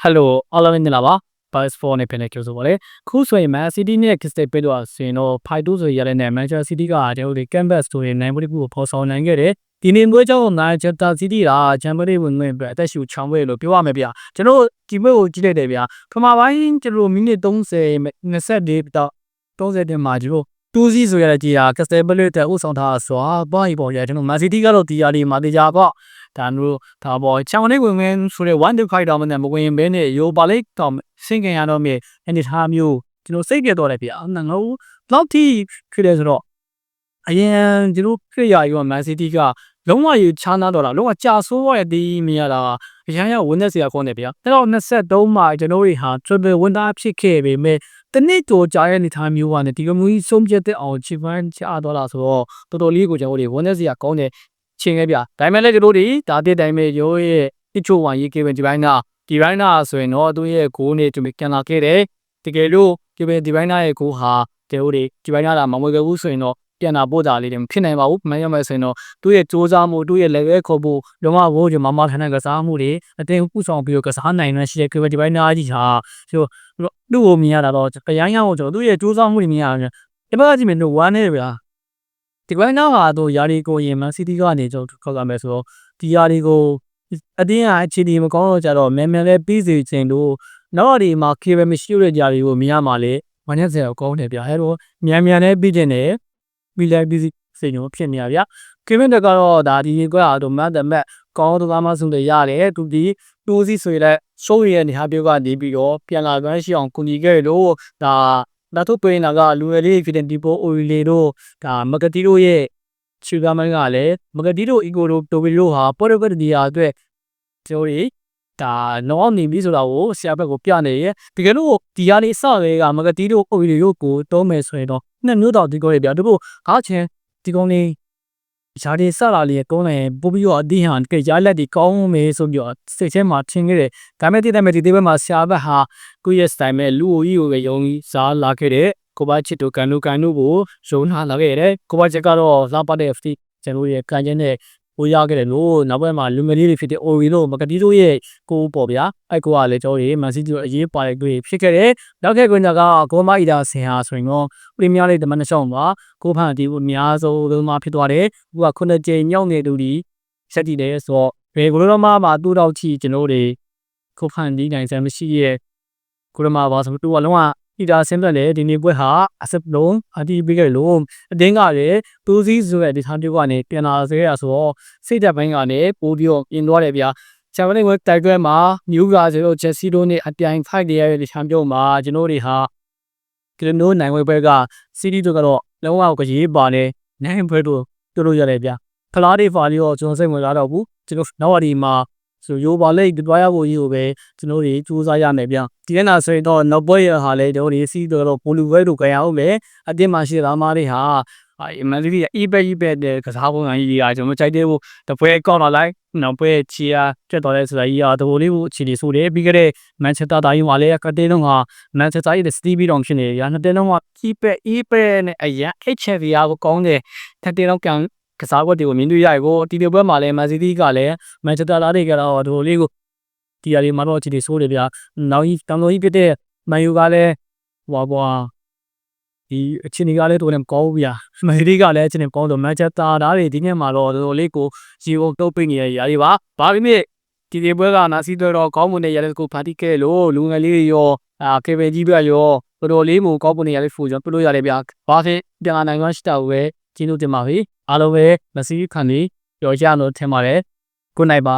ဟယ်လိုအားလုံးမင်္ဂလာပါ Buzz 4နဲ့ပြန်လည်ကြိုဆိုပါရစေခုဆိုရင် Man City နဲ့ Crystal Palace တို့ဆိုရင်တော့5-2ဆိုရတဲ့နဲ့ Manchester City ကကျွန်တော်တို့ Canvas ဆိုရင်နိုင်ပွဲတစ်ခုကိုဖော်ဆောင်နိုင်ခဲ့တယ်ဒီနေ့ပွဲကြောင့် Manchester City ကချန်ပီယံလိဝင်ဝင်အတွက်အသက်ရှူချောင်းပွဲလို့ပြောရမယ်ဗျာကျွန်တော်ဒီပွဲကိုကြည့်လိုက်တယ်ဗျာပထမပိုင်းကျွန်တော်မိနစ်30 24တော့30တင်မှာကျွန်တော် တူးစီဆိုရတဲ့ကြီးဟာ Crystal Palace တဲ့ဥဆောင်ထားဆိုတော့ဘာကြီးပေါ့ဗျာကျွန်တော် Man City ကတော့ဒီယာဒီမှာတေချာပေါ့ဒါမျိုးဒါပေါ့ချန်ပီယံလိဝင်ဝင်ဆိုတဲ့1 2 5တော့မနဲ့မဝင်ဘဲနဲ့ရိုပါလိတော့ဆင်ခင်ရတော့မြေအနေထားမျိုးကျွန်တော်စိတ်ပြတ်တော့တယ်ဗျာငါငါလောက်ထိဖြစ်တယ်ဆိုတော့အရင်ကျွန်တော်ခရရယူမန်စီးတီးကလုံးဝယူချားနာတော့တာလုံးဝကြာဆိုးရတဲ့ဒီမြင်ရတာအရင်ကဝင်းသက်စရာခေါင်းနေဗျာအဲ့တော့23မှာကျွန်တော်တွေဟာ triple winner ဖြစ်ခဲ့ပေမဲ့ တနစ်တိုကြာရဲ့အနေထားမျိုးကနေဒီလိုမျိုးကြီးဆုံးဖြတ်တဲ့အောင်ချီပန်းချားတော့လာဆိုတော့တော်တော်လေးကိုကျွန်တော်တို့ဝင်းသက်စရာကောင်းတယ်ချင်းခဲ့ဗျာဒါပေမဲ့လည်းကျွန်တော်တို့ဒါတည်းတိုင်းပဲရိုးရဲ့တိချိုဝိုင်ရေးကေဗင်ဒီပိုင်းနာဒီပိုင်းနာဆိုရင်တော့သူရဲ့ဂိုးနဲ့သူပြန်လာခဲ့တယ်တကယ်လို့ကေဗင်ဒီပိုင်းနာရဲ့ဂိုးဟာတေဟိုတွေဒီပိုင်းနာလာမမွေခဲ့ဘူးဆိုရင်တော့ ပြန်လာပို့တာလေးတွေမဖြစ်နိုင်ပါဘူးမန်ရမယ်ဆိုရင်တော့သူ့ရဲ့စူးစမ်းမှုသူ့ရဲ့ level ခေါ်ဖို့လုံးဝဘိုးကျွန်မမထန်တဲ့ကစားမှုတွေအတင်းပူဆောင်ပြီးတော့ကစားနိုင်နေရှိတဲ့ကေဗင်ဒီပိုင်းနာကြီးဟာဆိုတော့သူ့ကိုမြင်ရတာတော့ကြရိုင်းရအောင်ကျွန်တော်သူ့ရဲ့စူးစမ်းမှုတွေမြင်ရတယ်ဒီဘက်ကကြည့်မယ်လို့ဝမ်းနေဗျာဒီပိုင်းနာဟာတော့ယာရီကိုရင်မန်စီးတီးကနေကျွန်တော်ခောက်ကမယ်ဆိုတော့ဒီယာရီကိုအတင်းကအခြေအနေမကောင်းတော့ကြတော့မြန်မြန်လေးပြီးစီခြင်းတို့နောက်ဒီမှာကေဗယ်မရှိတဲ့ຢာတွေကိုမြင်ရမှာလေမနေ့ကစကောင်းတယ်ဗျာအဲတော့မြန်မြန်လေးပြီးခြင်းနဲ့ ပြီးလိုက်ပြီးစိတ်ညိုဖြစ်နေရဗျာကေဗင်တက်ကတော့ဒါဒီကွာတော့မတ်တမက်ကောင်းတော့မှဆုံးတယ်ရတယ်သူဒီတူစီဆိုရတဲ့စိုးရရဲ့နေဟာပြောကနေပြီးတော့ပြန်လာကွမ်းရှိအောင်ကူညီခဲ့လို့ဒါဒါတို့ပြင်လာကလူငယ်လေးဖြစ်တဲ့ဒီပိုအိုရီလီတို့ဒါမကတိတို့ရဲ့ချူဂါမန်ကလည်းမကတိတို့အီကိုတို့တိုဘီတို့ဟာပေါ်ရဂတ်ဒီယာအတွက်ကျွန်တော်တို့ ဒါလောအောင်နေပြီဆိုတာကိုဆရာဘက်ကိုပြနေရဲ့တကယ်လို့ဒီဟာလေးစရဲကမကတိတို့အိုရီလီတို့ကိုတုံးမယ်ဆိုရင်တော့နှစ်မျိုးတော့ဒီကောရပြတဖို့ကားချင်းဒီကောလေးရှားဒီစလာလေးကုန်းလိုက်ပို့ပြီးတော့အတိဟန်ကရလက်ဒီကောင်းမယ်ဆိုပြီးတော့စိတ်ထဲမှာထင်ခဲ့တယ်ဒါမဲ့တည်တယ်မဲ့ဒီသေးဘက်မှာဆရာဘက်ဟာကိုယ့်ရဲ့စတိုင်မဲ့လူအိုကြီးကိုပဲယုံကြီးစားလာခဲ့တဲ့ကိုဘချစ်တို့ကန်တို့ကန်တို့ကိုယုံထားလာခဲ့တယ်ကိုဘချစ်ကတော့လာပတ်တဲ့ FT ကျွန်တော်ရဲ့ကန်ချင်းနဲ့ ဟိုရခဲ့တယ်လို့နောက်ဘက်မှာလူငယ်လေးတွေဖြစ်တဲ့ Ori တို့မကတိတို့ရဲ့ကိုပေါ့ဗျာအဲ့ကိုကလည်းကျွန်တော်ရေမန်စီးတီတို့အရေးပါတဲ့တွေဖြစ်ခဲ့တယ်နောက်ခဲ့ကွင်းကကိုမအီဒါဆင်ဟာဆိုရင်တော့ပရီးမီးယားလိဂ်တမန်တစ်ရှောင်းပါကိုဖန်ဒီအများဆုံးလုံးမဖြစ်သွားတယ်သူကခုနှစ်ကြိမ်မြောက်နေသူဒီဆက်တည်တယ်ဆိုတော့ဘယ်ကိုလိုမှမှာတူတော့ချီကျွန်တော်တွေကိုဖန်ဒီနိုင်စမ်းမရှိရဲ့ကိုရမပါဆိုတော့သူကလုံးဝ အီဒါဆင်းသက်လေဒီနေ့ပွဲဟာအစပ်လုံးအတီးပေးခဲ့လို့အတင်းကလည်းတူးစည်းဆိုတဲ့ဒီထားမျိုးကနေပြန်လာစေရဆိုတော့စိတ်သက်ပိုင်းကနေပိုးပြီးတော့ပြင်သွားတယ်ဗျာချန်ပီယံလိဂ်တိုက်ပွဲမှာနျူကာဆိုတော့ချက်စီတို့နဲ့အပြိုင်ဖိုက်ရတဲ့ချန်ပီယံမှာကျွန်တော်တွေဟာကလနိုနိုင်ဝဲပွဲကစီးတီတို့ကတော့လုံးဝကရေးပါနေနိုင်ပွဲတို့တို့လို့ရတယ်ဗျာဖလားဒေဖာလီရောကျွန်တော်စိတ်ဝင်စားတော့ဘူးကျွန်တော်နောက်အဒီမှာ ဆိုရိုးပါလိတ်တွားရဖို့ကြီးကိုပဲကျွန်တော်တွေစူးစမ်းရမယ်ဗျဒီနေ့နာဆိုရင်တော့နောက်ပွဲရဟာလေကျွန်တော်တွေစီးတော့ပိုလူဝဲတို့ကြရအောင်မယ်အတင်းမှာရှိတဲ့သားမားတွေဟာအဲမန်စီးတီးအီးဘက်အီးဘက်တဲ့ကစားပုံစံကြီးကကျွန်တော်ကြိုက်တဲ့ဟိုတပွဲကောက်လာလိုက်နောက်ပွဲချီယာတက်တော်လဲဆိုတာကြီးอ่ะတဘိုလေးကိုအခြေအနေဆိုတယ်ပြီးခဲ့တဲ့မန်ချက်စတာတိုင်းမှာလည်းကတင်းလုံးကမန်ချက်စတာရဲ့စတီးဘီတောင်ဖြစ်နေရနှစ်တင်းလုံးကအီးဘက်အီးဘက်နဲ့အရန် HV ရာကိုကောင်းတယ်ထပ်တင်းလုံးကန် ကစားကွက်တွေကိုမြင်တွေ့ရကိုတီတီပွဲမှာလည်းမန်စီးတီးကလည်းမန်ချက်စတာသားတွေကတော့ဒီလိုလေးကိုဒီအရေးမှာတော့အခြေအနေဆိုးတယ်ဗျာနောက်ကြီးတောင်တော်ကြီးဖြစ်တဲ့မန်ယူကလည်းဟွာဘွာဒီအခြေအနေကလည်းတော်တယ်မကောင်းဘူးဗျာမန်စီးတီးကလည်းအခြေအနေကောင်းတော့မန်ချက်စတာသားတွေဒီနေ့မှာတော့တော်တော်လေးကိုရီဝုတ်တုတ်ပိတ်နေရရာတွေပါဘာဖြစ်ဖြစ်ဒီဒီပွဲကနာစီတော့ကောင်းမွန်တဲ့ရတဲ့ကိုဖန်တီးခဲ့လို့လူငယ်လေးရောအာကေဗင်ကြီးပြရောတော်တော်လေးမို့ကောင်းမွန်တဲ့ရတဲ့ဖူကျွန်တော်ပြလို့ရတယ်ဗျာဘာဖြစ်ပြန်လာနိုင်မှရှိတာကိုပဲ ကျင်းလို့တင်ပါပြီအားလုံးပဲမစီးခံနေပြောကြလို့ထင်ပါတယ် good night ပါ